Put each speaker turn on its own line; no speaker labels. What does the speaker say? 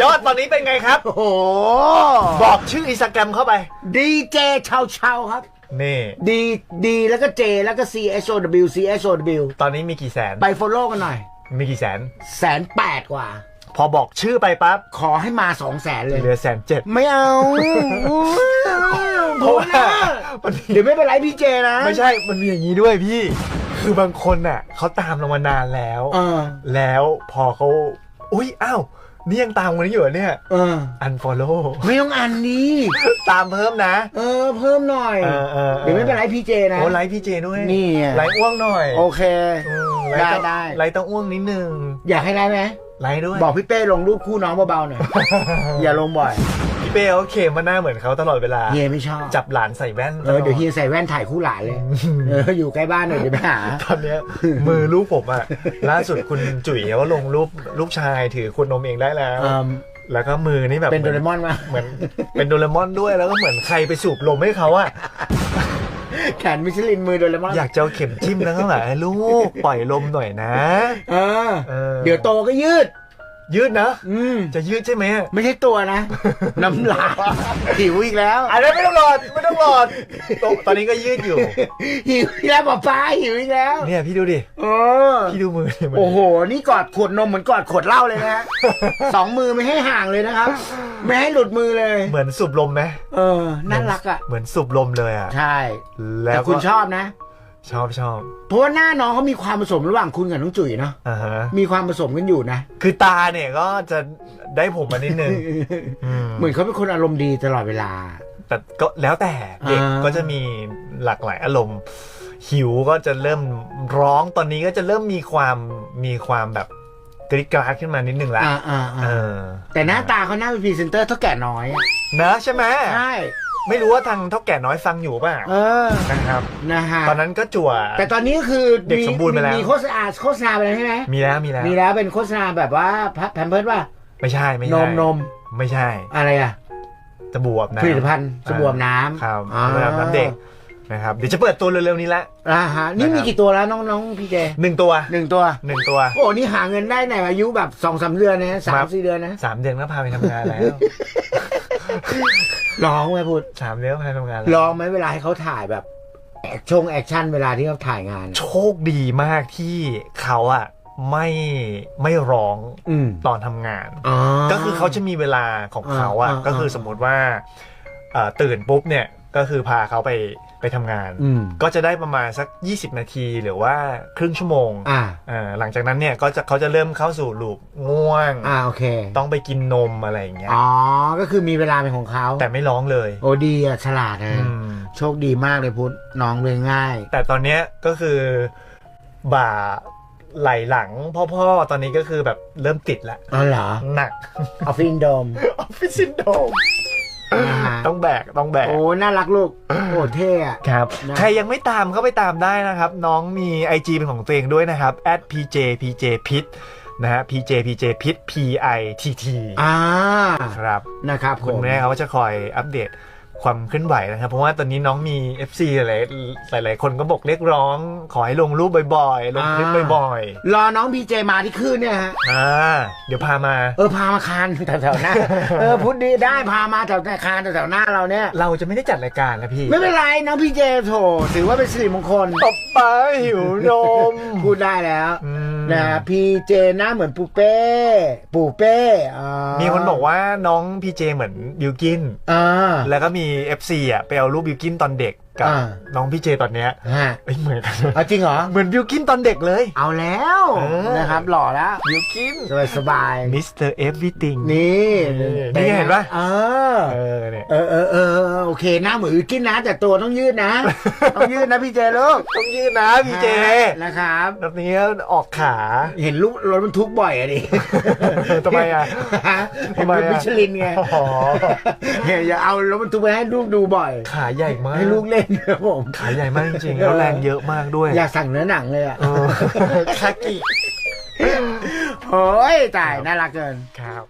ยอดตอนนี้เป็นไงครับ
โอ้โห
บอกชื่ออินสตาแกรมเข้าไป
ดีเจชาวชาวครับ
นี่
ดีดีแล้วก็เจแล้วก็ C S O W C S O W
ตอนนี้มีกี่แสน
ไปฟอลโล่กันหน่อย
มีกี่แสน
แสนแปดกว่า
พอบอกชื่อไปปั๊บ
ขอให้มาสองแสนเลย
เหลือแสนเจ็ด
ไม่เอา
เพราะว่ามันมี
เดี๋ยวไม่เป็นไรพี่เจนะ
ไม่ใช่ มันมีอย่างนี้ด้วยพี่ คือบางคนน่ะเขาตามเรามานานแล้ว
เออ
แล้วพอเขา อุ้ยอ้าวนี่ยังตามคนนี้อยู่เหรอเนี่ย
เออ
unfollow
ไม่ต้องอันนี้
ตามเพิ่มนะ
เออ เพิ่มหน่อย
เออเออเออ
เดี๋ยวไม่เป็นไรพี่เจนะ
โอ้ไลค์พี่เจด้วย
นี่ไง
ไลค์อ้วงหน่อย
โอเค
อืมไล
ได้
ค์ต้อง
ได้
ไลค์ต้องอ้วงนิดนึง
อยากให้ได้ไหม
ไลค์ด้วย
บอกพี่เป้ลงรูปคู่น้องเบาๆหน่อย อย่าลงบ่อย
พี่เป้เขาเคลมว่าหน้าเหมือนเขาตลอดเวลา
เฮียไม่ชอบ
จับหลานใส่แว่น
เออเดี๋ยวเฮียใส่แว่นถ่ายคู่หลานเลยเอออยู่ใกล้บ้านหน่อยเดี๋ยวไปหา
ตอนเนี้ยมือลูกผมอะล่าสุดคุณจุ๋ยเขาลงรูปลูกชายถือขวดนมเองได้แล้ว
เอิ่ม
แล้วก็มือนี่แบบ
เป็นโดเรมอนมา
เหมือนเป็นโดเรมอนด้วยแล้วก็เหมือนใครไปสูบลมให้เขาอะ
แขนมิชลินมือโดเรมอน
อยากจะเอาเข็มจิ้มแล้วก็แบบลูกปล่อยลมหน่อยนะ
เออ
เออ
เดี๋ยวโตก็ยืด
ยืดนะ
อืม
จะยืดใช่ไหม
ไม่ใช่ตัวนะ น้ำลายหิวอีกแล้ว
อันนั้นไม่ต้องหลอดไม่ต้องหลอดตอนตอนนี้ก็ยืดอยู่
หิวอีกแล้วป๊าป๊าหิวอีกแล้ว
เนี่ยพี่ดูดิ
เออ
พี่ดูมือดิมัน
โอ้โห นี่กอดขวดนมเหมือนกอดขวดเหล้าเลยนะฮะ สองมือไม่ให้ห่างเลยนะครับ ไม่ให้หลุดมือเลย
เหมือนสูบลมไหม
เออ น่ารักอะ
เหมือนสูบลมเลยอะ
ใช่
แล้ว
แต่
ก็
คุณชอบนะ
ชอบชอบ
เพราะว่าหน้าน้องเขามีความผสมระหว่างคุณกับน้องจุ๋ยเนาะ
อ่าฮะ
มีความผสมกันอยู่นะ
คือตาเนี่ยก็จะได้ผมมานิดนึงอืม
เหมือนเขาเป็นคนอารมณ์ดีตลอดเวลา
แต่ก็แล้วแต่เด็ก
อ่า
ก็จะมีหลากหลายอารมณ์ หิวก็จะเริ่มร้องตอนนี้ก็จะเริ่มมีความมีความแบบกริ๊ดกราดขึ้นมานิดนึงละ
อ่าอ่า
เอ
อ่า
อ
แต่หน้าตาเขาหน้าเป็นพรีเซนเตอร์เท่าแก่น้อยอะ
นะใช่ไหม
ใช่
ไม่รู้ว่าทางเท่าแก่น้อยฟังอยู่ป่ะ
เออ
นะครับ
นะฮะ
ตอนนั้นก็จั่ว
แต่ตอนนี้ก็คือ
เด็กสมบูรณ์ไปแล้ว
มีโฆษณาโฆษณาไปแล้วใช่ไหม
มีแล้วมีแล้ว
มีแล้วเป็นโฆษณาแบบว่าแพมเพิร์ดว่า
ไม่ใช่ไม่
น
ใช่
มนม
ไม่ใช่
อะไรอะ
ตะบวบนะ
ผลิตภัณฑ์สบู่อาบน้ำ
ครับ
อ่า
สบู่อาบน้ำเด็กนะครับเดี๋ยวจะเปิดตัวเร็วๆนี้ละ
อ่าฮะนี่
นะครับ
มีกี่ตัวแล้วน้องน้องพี่เจ
หนึ่งตัว
หนึ่งตัว
หนึ่งตัว
โอ้นี่หาเงินได้ในอายุแบบสองสามเดือนนะสา
ครั
ม
บ
สี่เดือนนะ
สามเดือนก็พาไปทำงานแล้ว
ร้องไหมพูด
สามเดือนก็พาไปทำงานแล้ว
ร้องไหมเวลาให้เขาถ่ายแบบแอคชงแอคชั่นเวลาที่เขาถ่ายงาน
โชคดีมากที่เขาอะไม่ไม่ร้อง
อืม
ตอนทำงาน
อ๋อ
ก็คือเขาจะมีเวลาของเขาอะ
อ่าอ่า
ก็คือสมมติว่าเอ่อตื่นปุ๊บเนี่ยก็คือพาเขาไป ไปทำงาน
อืม
ก็จะได้ประมาณสัก 20 นาทีหรือว่าครึ่งชั่วโมง
อ่า
เอ่อหลังจากนั้นเนี่ยก็จะเขาจะเริ่มเข้าสู่ลูปง่วง
อ่าโอเค
ต้องไปกินนมอะไรอย่างเงี้ย
อ๋อก็คือมีเวลาเป็นของเขา
แต่ไม่ร้องเลย
โอ้ดีอะฉลาดนะ
อืม
โชคดีมากเลยพุทธน้องเรียนง่าย
แต่ตอนเนี้ยก็คือบ่าไหลหลังพ่อๆ ตอนนี้ก็คือแบบเริ่มติดละ
อ๋อเหรอ
หนัก
ออฟฟินโดม
ออฟฟิศซินโดรม
อ่าฮะ
ต้องแบกต้องแบก
โอ้น่ารักลูกโอ้เท่อะ
ครับ
นะ
ใครยังไม่ตามก็ไปตามได้นะครับ น้องมี IG เป็นของตัวเองด้วยนะครับ @pj pj pit นะฮะ pj pj pit p i t t
อ่า
ครับ
นะครับผ
คุณ
ม
แม่เขาก็จะคอยอัปเดต ความเคลื่อนไหวนะครับ เพราะว่าตอนนี้น้องมี FC หลายหลายหลายๆคนก็บอกเรียกร้อง ขอให้ลงรูปบ่อยๆ ลงคลิปบ่อย
รอน้องพีเจมาที่คืนเนี่ยฮะ
ๆอ่าเดี๋ยวพามา
เออพามาคานแถวๆหน้า เออพุทธดีได้พามาแถวๆคานแถวๆหน้าเราเนี่ย
เราจะไม่ได้จัดรายการแล้วพี่
ไม่เป็นไรน้องพีเจโถถือว่าเป็นสิริมงคล
ตบไปหิวนม
พูดได้แล้ว
อืม
นะพีเจหน้าเหมือนปูเป้ปูเป้อ่า
มีคนบอกว่าน้องพีเจเหมือนบิวกิน
อ่า
แล้วก็มี FC อะไปเอารูปบิวกินตอนเด็ก กับ
อ่า
น้องพีเจตอนเนี้ย
ฮะ
เอ้ยเหมือนกัน
เอาจริงเหรอ
เหมือนบิวกินตอนเด็กเลย
เอาแล้ว
เออ
นะครับหล่อแล้ว
บิวกิน
สบายสบาย
มิสเตอร์เอฟวีติง
นี่
นี่เห็นปะ
เออ
เออเนี่ย
เออเออเออเออโอเคหน้าเหมือนกินนะ แต่ตัวต้องยืดนะ ต้องยืดนะพี่เจลูก
ต้องยืดนะพีเจ
นะครับ
แบบนี้ออกขา
เห็นลูกรถบรรทุกบ่อยอะดิ
ทำไมอะ
เห็น
ทำไม
เป็น
อะ
มิชลินไง
อ๋อ
เนี่ยอย่าเอารถบรรทุกไปให้ลูกดูบ่อย
ขาใหญ่มาก
ให้ลูกเล่นครับผม
ขาใหญ่มากจริงๆแล้วแรงเยอะมากด้วย
อยากสั่งเนื้อหนังเลยอะ
เออคากิ
โอ้ยตายน่ารักเกิน
ครับ